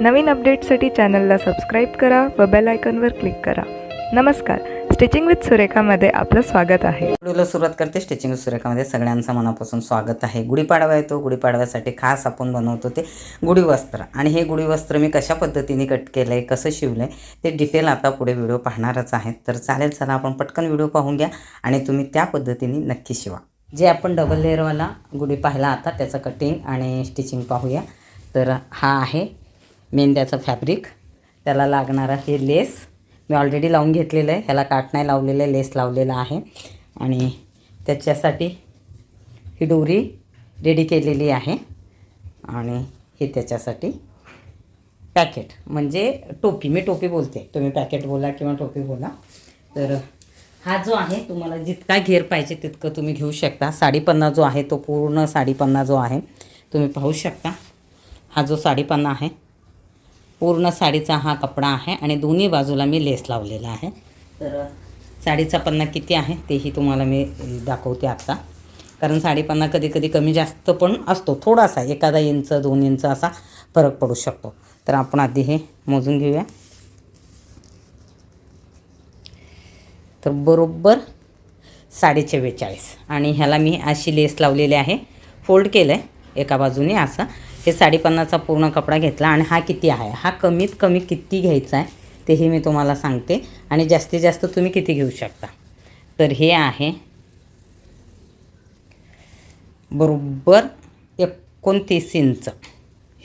नवीन अपडेटसाठी चॅनलला सबस्क्राईब करा व बेल आयकॉनवर क्लिक करा. नमस्कार. स्टिचिंग विथ सुरेखामध्ये आपलं स्वागत आहे. व्हिडिओला सुरुवात करते स्टिचिंग सुरेखामध्ये सगळ्यांचं मनापासून स्वागत आहे. गुढीपाडवा येतो. गुढीपाडव्यासाठी खास आपण बनवतो ते गुढी वस्त्र आणि हे गुढी वस्त्र मी कशा पद्धतीने कट केलं आहे कसं शिवलं आहे ते डिटेल आता पुढे व्हिडिओ पाहणारच आहेत तर चालेल चला आपण पटकन व्हिडिओ पाहून घ्या आणि तुम्ही त्या पद्धतीने नक्की शिवा. जे आपण डबल लेअरवाला गुढी पाहिला आता त्याचं कटिंग आणि स्टिचिंग पाहूया. तर हा आहे मेंद्याचं फॅब्रिक त्याला लागणारा हे लेस. मी ऑलरेडी लावून घेतलेलं आहे. ह्याला काट नाही लावलेलं आहे. लेस लावलेला आहे. आणि त्याच्यासाठी ही दोरी रेडी केलेली आहे. आणि हे त्याच्यासाठी पॅकेट म्हणजे टोपी. मी टोपी बोलते. तुम्ही पॅकेट बोला किंवा टोपी बोला. तर हा जो आहे तुम्हाला जितका घेर पाहिजे तितकं तुम्ही घेऊ शकता. साडीपन्ना जो आहे तो पूर्ण साडीपन्ना जो आहे तुम्ही पाहू शकता. हा जो साडीपन्ना आहे पूर्ण साडीचा हा कपडा आहे आणि दोन्ही बाजूला मी लेस लावलेला आहे. तर साडीचा पन्ना किती आहे तेही तुम्हाला मी दाखवते आत्ता कारण साडीपन्ना कधी कधी कमी जास्त पण असतो. थोडासा एखादा इंच दोन इंच असा फरक पडू शकतो. तर आपण आधी हे मोजून घेऊया. तर बरोबर साडे चव्वेचाळीस आणि ह्याला मी अशी लेस लावलेली आहे. फोल्ड केलं आहे एका बाजूने असं. हे साडेपन्नाचा पूर्ण कपडा घेतला आणि हा किती आहे? हा कमीत कमी किती घ्यायचा आहे? तेही मी तुम्हाला सांगते. आणि जास्तीत जास्त तुम्ही किती घेऊ शकता? तर हे आहे. बरोबर एकोणतीस इंच.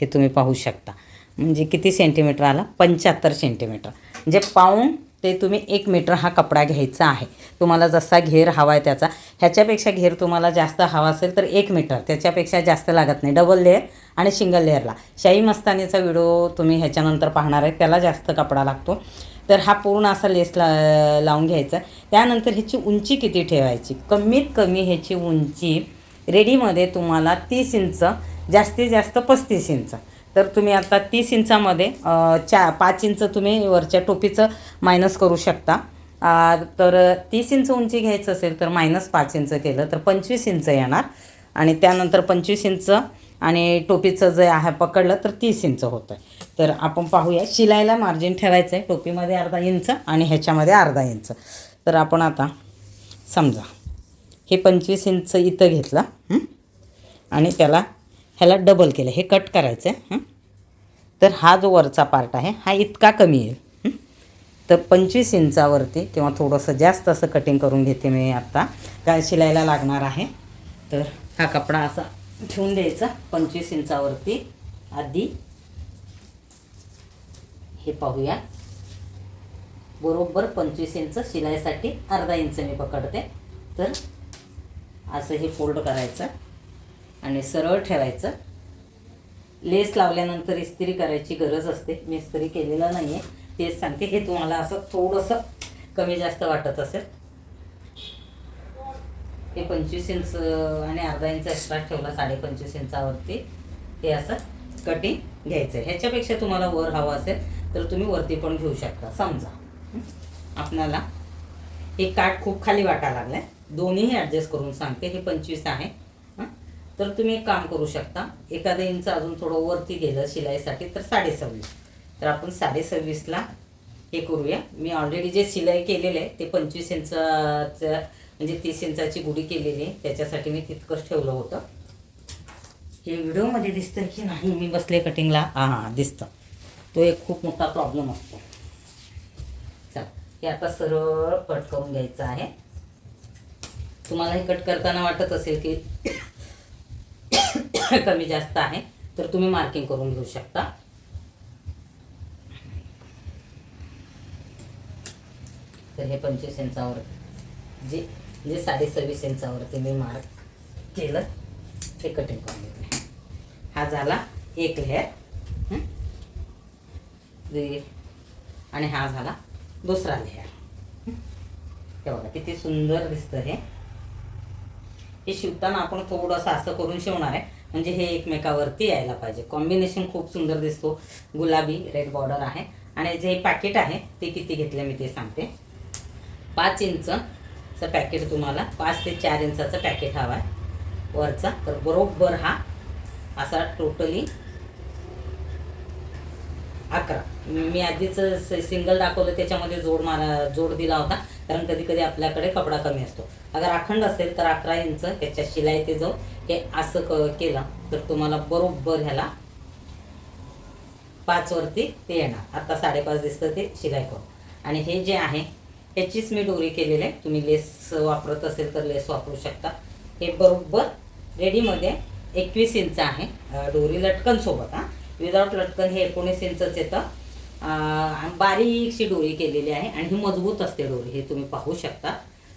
हे तुम्ही पाहू शकता. म्हणजे किती सेंटीमीटर आला? पंच्याहत्तर सेंटीमीटर म्हणजे पाऊण ते तुम्ही एक मीटर हा कपडा घ्यायचा आहे. तुम्हाला जसा घेर हवा आहे त्याचा. ह्याच्यापेक्षा घेर तुम्हाला जास्त हवा असेल तर एक मीटर. त्याच्यापेक्षा जास्त लागत नाही. डबल लेअर आणि सिंगल लेअरला शाही मस्तानीचा व्हिडिओ तुम्ही ह्याच्यानंतर पाहणार आहे. त्याला जास्त कपडा लागतो. तर हा पूर्ण असा लेस ला लावून घ्यायचा. त्यानंतर ह्याची उंची किती ठेवायची? कमीत कमी ह्याची उंची रेडीमध्ये तुम्हाला तीस इंच जास्तीत जास्त पस्तीस इंच. तर तुम्ही आता तीस इंचामध्ये चा पाच इंच तुम्ही वरच्या टोपीचं मायनस करू शकता. तर तीस इंच उंची घ्यायचं असेल तर मायनस पाच इंच केलं तर पंचवीस इंच येणार. आणि त्यानंतर पंचवीस इंच आणि टोपीचं जे आहे पकडलं तर तीस इंच होतं तर आपण पाहूया शिलाईला मार्जिन ठेवायचं आहे टोपीमध्ये अर्धा इंच आणि ह्याच्यामध्ये अर्धा इंच. तर आपण आता समजा हे पंचवीस इंच इथं घेतलं आणि त्याला ह्याला डबल केलं. हे कट करायचं आहे तर हा जो वरचा पार्ट आहे हा इतका कमी येईल तर पंचवीस इंचावरती किंवा थोडंसं जास्त असं कटिंग करून घेते मी आत्ता काय शिलायला लागणार आहे तर हा कपडा असा ठेवून द्यायचा. पंचवीस इंचावरती आधी हे पाहूया. बरोबर पंचवीस इंच शिलाईसाठी अर्धा इंच मी पकडते. तर असं हे फोल्ड करायचं. आणि सरळ ठेवायचं. लेस लावल्यानंतर इस्त्री करायची गरज असते. मी इस्त्री केलेलं नाही आहे तेच सांगते. हे तुम्हाला असं थोडंसं कमी जास्त वाटत असेल. हे पंचवीस इंच आणि अर्धा इंच एक्स्ट्रा ठेवला साडेपंचवीस इंचावरती. हे असं कटिंग घ्यायचं आहे ह्याच्यापेक्षा तुम्हाला वर हवं असेल तर तुम्ही वरती पण घेऊ शकता. समजा आपणाला हे काठ खूप खाली वाटायला लागलाय. दोन्हीही ॲडजस्ट करून सांगते. हे पंचवीस आहे. तर तुम्ही एक काम करू शकता. एखादं इंच अजून थोडं वरती गेलं शिलाईसाठी तर साडेसव्वीस. तर आपण साडेसव्वीसला हे करूया. मी ऑलरेडी जे शिलाई केलेलं आहे ते पंचवीस इंचाचं म्हणजे तीस इंचाची गुढी केलेली आहे. त्याच्यासाठी मी तितकंच ठेवलं होतं. हे व्हिडिओमध्ये दिसतं की नाही? मी बसले कटिंगला हां हां दिसतं. तो एक खूप मोठा प्रॉब्लेम असतो. चल हे आता सरळ कट करून घ्यायचं आहे. तुम्हाला हे कट करताना वाटत असेल की कमी जास्त आहे तर तुम्ही मार्किंग करून घेऊ शकता. तर हे पंचवीस इंचावर जे जे साडे सव्वीस इंचावरती मी मार्क केलं ते कटिंग करून घेतलं. हा झाला एक लेअर आणि हा झाला दुसरा लेअर हे बघा किती सुंदर दिसतं हे. हे शिवताना आपण थोडंसं असं करून शिवणार आहे. म्हणजे हे एकमेकावरती यायला पाहिजे. कॉम्बिनेशन खूप सुंदर दिसतो. गुलाबी रेड बॉर्डर आहे. आणि जे पॅकेट आहे ते किती घेतले मी ते सांगते. पाच इंचचं पॅकेट तुम्हाला पाच ते चार इंचाचं पॅकेट हवं आहे. वरचा. तर बरोबर हा असा टोटली अकरा. मी आधीच सिंगल दाखवलं त्याच्यामध्ये जोड मारा जोड दिला होता. कारण कधी कधी आपल्याकडे कपडा कमी असतो. अगर अखंड असेल तर अकरा इंच त्याच्या शिलाई ते जाऊ हे असं क केलं तर तुम्हाला बरोबर ह्याला पाचवरती ते येणार. आता साडेपाच दिसतं ते शिलाई करून. आणि हे जे आहे ह्याचीच मी डोरी केलेली आहे. तुम्ही लेस वापरत असेल तर लेस वापरू शकता. हे बरोबर रेडीमध्ये एकवीस इंच आहे. डोरी लटकन सोबत हां. विदाउट लटकन हे एकोणीस इंचच येतं. बारीकशी डोरी केलेली आहे आणि ही मजबूत असते डोरी. हे तुम्ही पाहू शकता.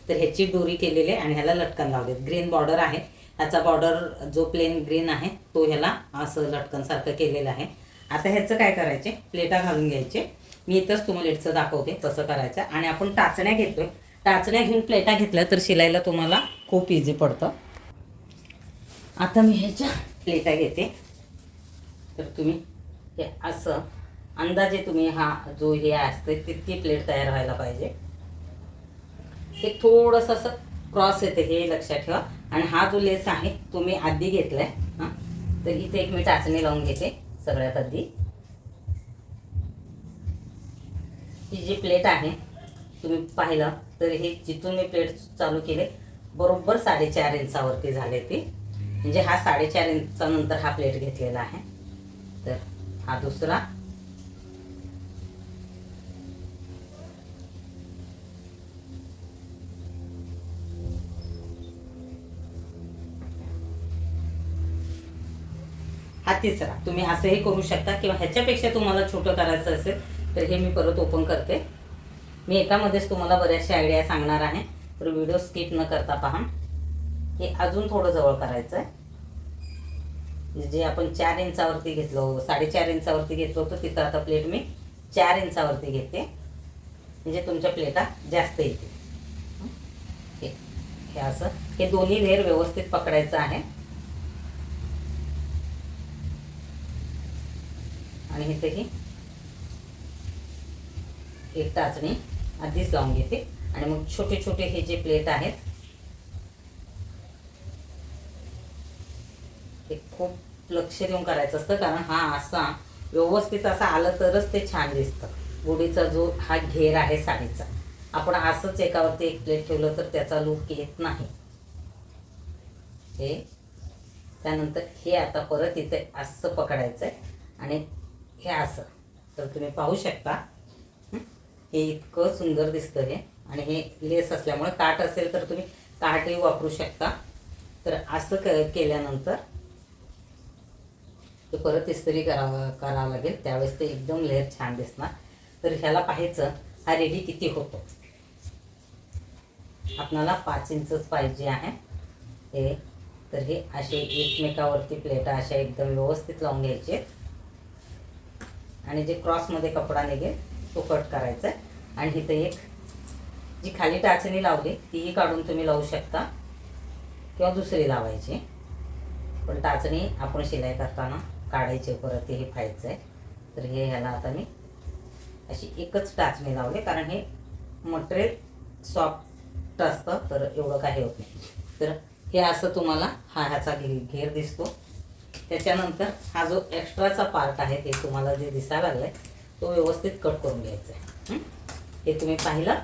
तर ह्याची डोरी केलेली आहे आणि ह्याला लटकन लावलेत. ग्रीन बॉर्डर आहे. ह्याचा बॉर्डर जो प्लेन ग्रीन आहे तो ह्याला असं लटकनसारखं केलेलं आहे. आता ह्याचं काय करायचे? प्लेटा घालून घ्यायचे. मी इथंच तुम्हाला इथचं दाखवते कसं करायचं. आणि आपण टाचण्या घेतोय. टाचण्या घेऊन प्लेटा घेतल्या तर शिलायला तुम्हाला खूप इझी पडतं. आता मी ह्याच्या प्लेटा घेते. तर तुम्ही हे असं अंदाजे तुम्ही हा जो हे असते तितकी प्लेट तयार व्हायला पाहिजे. हे थोडंसं असं क्रॉस येते हे लक्षात ठेवा. आणि हा जो लेस आहे तो मी आधी घेतलाय. हां. तर इथे एक मी टाचणी लावून घेते सगळ्यात आधी ही जी प्लेट आहे तुम्ही पाहिलं तर हे जिथून मी प्लेट चालू केले बरोबर साडेचार इंचावरती झाले ते. म्हणजे हा साडेचार इंचानंतर हा प्लेट घेतलेला आहे. तर हा दुसरा. हा तिसरा. तुम्ही असंही करू शकता किंवा ह्याच्यापेक्षा तुम्हाला छोटं करायचं असेल तर हे मी परत ओपन करते. मी एकामध्येच तुम्हाला बऱ्याचशा आयडिया सांगणार आहे तर व्हिडिओ स्किप न करता पहा. हे अजून थोडं जवळ करायचं आहे जे आपण चार इंचावरती घेतलो साडेचार इंचावरती घेतलो होतं तिथं आता प्लेट मी चार इंचावरती घेते. म्हणजे तुमच्या प्लेटा जास्त येतील. हे हे असं. हे दोन्ही लेअर व्यवस्थित पकडायचं आहे. आणि इथेही एक टाचणी आधीच लावून घेते. आणि मग छोटे छोटे हे जे प्लेट आहेत ते खूप लक्ष देऊन करायचं असतं. कारण हा असा व्यवस्थित असा आलं तरच ते छान दिसतं. गुढीचा जो हा घेर आहे साडीचा. आपण असंच एकावरती एक प्लेट ठेवलं तर त्याचा लुक येत नाही. हे. त्यानंतर हे आता परत इथे असं पकडायचं आहे आणि हे असं. तर तुम्ही पाहू शकता. हे? इतकं सुंदर दिसतं हे. आणि हे लेस असल्यामुळे काठ असेल तर तुम्ही काठही वापरू शकता. तर असं क केल्यानंतर ते परत इस्त्री करावं करावं लागेल. त्यावेळेस ते एकदम लेअर छान दिसणार. तर ह्याला पाहायचं हा रेडी किती होतो? आपणाला पाच इंचच पाहिजे आहे. हे तर हे असे एकमेकावरती प्लेटा अशा एकदम व्यवस्थित लावून घ्यायचे. आणि जे क्रॉसमध्ये कपडा निघेल तो कट करायचा आहे. आणि इथं एक जी खाली टाचणी लावली तीही काढून तुम्ही लावू शकता. किंवा दुसरी लावायची. पण टाचणी आपण शिलाई करताना काढायची परत हे फायचं आहे तर हे ह्याला आता मी अशी एकच टाचणी लावली कारण हे मटेरियल सॉफ्ट असतं तर एवढं काही होत नाही. तर हे असं तुम्हाला हा ह्याचा घे घेर दिसतो. त्याच्यानंतर हा जो एक्स्ट्राचा पार्ट आहे ते तुम्हाला जे दिसायला लागलाय तो व्यवस्थित कट करून घ्यायचा आहे. हे? तुम्ही पाहिलं?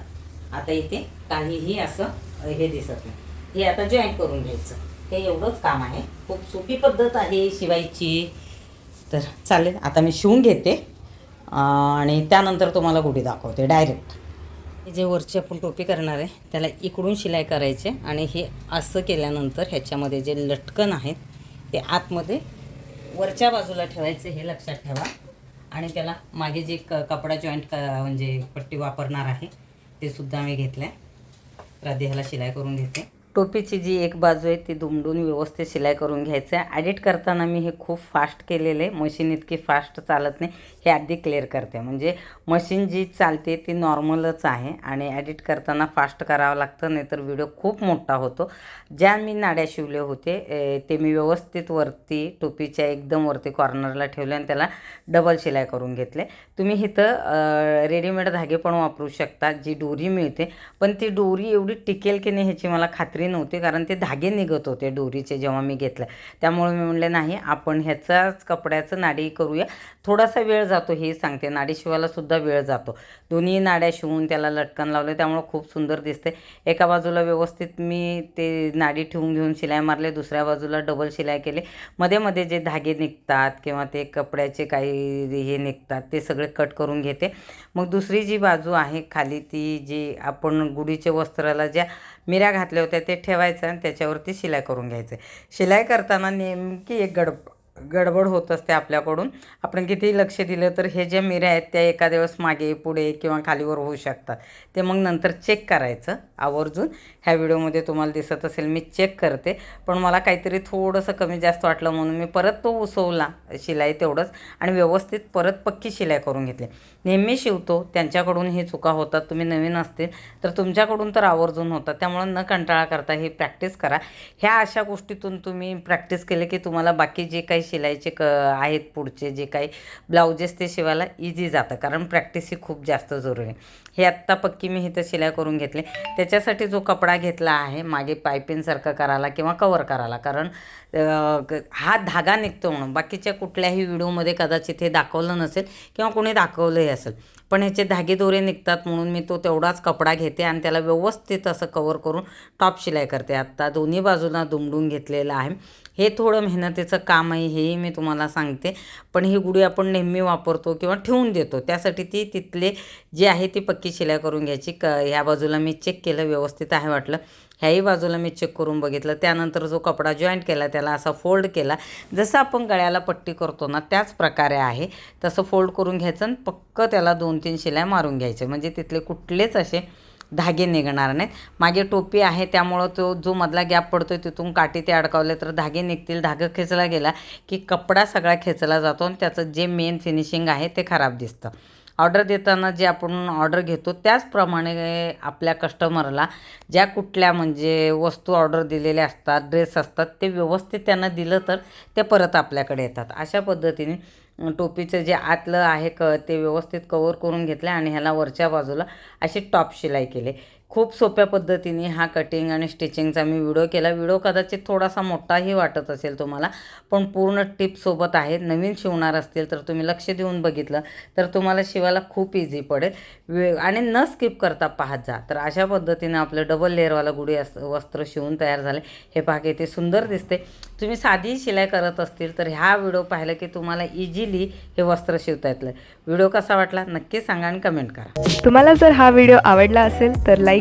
आता इथे काहीही असं हे दिसत नाही. हे आता जॉईंट करून घ्यायचं. हे एवढंच काम आहे. खूप सोपी पद्धत आहे शिवायची. तर चालेल आता मी शिवून घेते. आणि त्यानंतर तुम्हाला गुढी दाखवते डायरेक्ट जे वरची आपण टोपी करणार आहे त्याला इकडून शिलाई करायचे. आणि हे असं केल्यानंतर ह्याच्यामध्ये जे लटकन आहेत ते आतमध्ये वरच्या बाजूला ठेवायचे हे लक्षात ठेवा. आणि त्याला मागे जे क कपडा जॉईंट क म्हणजे पट्टी वापरणार आहे ते सुद्धा मी घेतलं आहे तर ह्याला शिलाई करून घेते. टोपीची जी एक बाजू आहे ती दुमडून व्यवस्थित शिलाई करून घ्यायचं आहे. ॲडिट करताना मी हे खूप फास्ट केलेलं आहे. मशीन इतकी फास्ट चालत नाही. हे आधी क्लिअर करते. म्हणजे मशीन जी चालते ती नॉर्मलच आहे आणि ॲडिट करताना फास्ट करावं लागतं नाहीतर व्हिडिओ खूप मोठा होतो. ज्या मी नाड्या शिवले होते ते मी व्यवस्थित वरती टोपीच्या एकदम वरती कॉर्नरला ठेवले आणि त्याला डबल शिलाई करून घेतले. तुम्ही इथं रेडीमेड धागे पण वापरू शकता जी डोरी मिळते. पण ती डोरी एवढी टिकेल की नाही ह्याची मला खात्री खात्री नव्हती कारण ते धागे निघत होते डोरीचे जेव्हा मी घेतलं. त्यामुळे मी म्हणले नाही आपण ह्याचाच कपड्याचं नाडी करूया. थोडासा वेळ जातो हे सांगते. नाडी शिवायला सुद्धा वेळ जातो. दोन्ही नाड्या शिवून त्याला लटकन लावले त्यामुळं खूप सुंदर दिसते. एका बाजूला व्यवस्थित मी ते नाडी ठेवून घेऊन शिलाई मारले दुसऱ्या बाजूला डबल शिलाई केले. मध्ये मध्ये जे धागे निघतात किंवा ते कपड्याचे काही हे निघतात ते सगळे कट करून घेते. मग दुसरी जी बाजू आहे खाली ती जी आपण गुढीचे वस्त्राला ज्या मिऱ्या घातल्या होत्या ते ठेवायचं आणि त्याच्यावरती शिलाई करून घ्यायचं. शिलाई करताना नेमकी एक गड गडबड होत असते आपल्याकडून. आपण कितीही लक्ष दिलं तर हे ज्या मिऱ्या आहेत त्या एखाद्या वेळेस मागे पुढे किंवा खालीवर होऊ शकतात. ते मग नंतर चेक करायचं आवर्जून. ह्या व्हिडिओमध्ये तुम्हाला दिसत असेल मी चेक करते. पण मला काहीतरी थोडंसं कमी जास्त वाटलं म्हणून मी परत तो उसवला शिलाई तेवढंच आणि व्यवस्थित परत पक्की शिलाई करून घेतली. नेहमी शिवतो त्यांच्याकडून ही चुका होतात. तुम्ही नवीन असतील तर तुमच्याकडून तर आवर्जून होतात. त्यामुळे न कंटाळा करता ही प्रॅक्टिस करा. ह्या अशा गोष्टीतून तुम्ही प्रॅक्टिस केले की तुम्हाला बाकी जे काही शिलाईचे क आहेत पुढचे जे काही ब्लाउजेस ते शिवायला इझी जातं. कारण प्रॅक्टिस ही खूप जास्त जरुरी आहे. हे आत्ता पक्की मी इथं शिलाई करून घेतले. त्याच्यासाठी जो कपडा घेतला आहे मागे पायपिनसारखं करायला किंवा कवर करायला. कारण हा धागा निघतो म्हणून. बाकीच्या कुठल्याही व्हिडिओमध्ये कदाचित हे दाखवलं नसेल किंवा कोणी दाखवलंही असेल. पण ह्याचे धागे दोरे निघतात म्हणून मी तो तेवढाच कपडा घेते आणि त्याला व्यवस्थित असं कवर करून टॉप शिलाई करते. आत्ता दोन्ही बाजूला दुमडून घेतलेलं आहे. हे थोडं मेहनतीचं काम आहे हेही मी तुम्हाला सांगते. पण ही गुढी आपण नेहमी वापरतो किंवा ठेवून देतो. त्यासाठी ती तिथले जे आहे ती पक्की शिलाई करून घ्यायची. क ह्या बाजूला मी चेक केलं व्यवस्थित आहे वाटलं. ह्याही बाजूला मी चेक करून बघितलं. त्यानंतर जो कपडा जॉईंट केला त्याला असा फोल्ड केला. जसं आपण गळ्याला पट्टी करतो ना त्याच प्रकारे आहे. तसं फोल्ड करून घ्यायचं आणि पक्क त्याला दोन तीन शिलाई मारून घ्यायचे. म्हणजे तिथले कुठलेच असे धागे निघणार नाहीत. मागे टोपी आहे त्यामुळं तो जो मधला गॅप पडतो तिथून काठी ते अडकावले तर धागे निघतील. धागं खेचला गेला की कपडा सगळा खेचला जातो आणि त्याचं जे मेन फिनिशिंग आहे ते खराब दिसतं. ऑर्डर देताना जे आपण ऑर्डर घेतो त्याचप्रमाणे आपल्या कस्टमरला ज्या कुठल्या म्हणजे वस्तू ऑर्डर दिलेल्या असतात ड्रेस असतात ते व्यवस्थित त्यांना दिलं तर ते परत आपल्याकडे येतात. अशा पद्धतीने टोपीचं जे आतलं आहे क ते व्यवस्थित कवर करून घेतलं आणि ह्याला वरच्या बाजूला अशी टॉप शिलाई केली. खूप सोप्या पद्धतीने हा कटिंग आणि स्टिचिंगचा मी व्हिडिओ केला. व्हिडिओ कदाचित थोडासा मोठाही वाटत असेल तुम्हाला पण पूर्ण टिपसोबत आहे नवीन शिवणार असतील तर तुम्ही लक्ष देऊन बघितलं तर तुम्हाला शिवायला खूप इझी पडेल. वे आणि न स्किप करता पाहत जा. तर अशा पद्धतीने आपलं डबल लेअरवाला गुढी अस वस्त्र शिवून तयार झाले. हे पहा किती सुंदर दिसते. तुम्ही साधी शिलाई करत असतील तर ह्या व्हिडिओ पाहिलं की तुम्हाला इझिली हे वस्त्र शिवता येतलं व्हिडिओ कसा वाटला नक्की सांगा आणि कमेंट करा. तुम्हाला जर हा व्हिडिओ आवडला असेल तर लाईक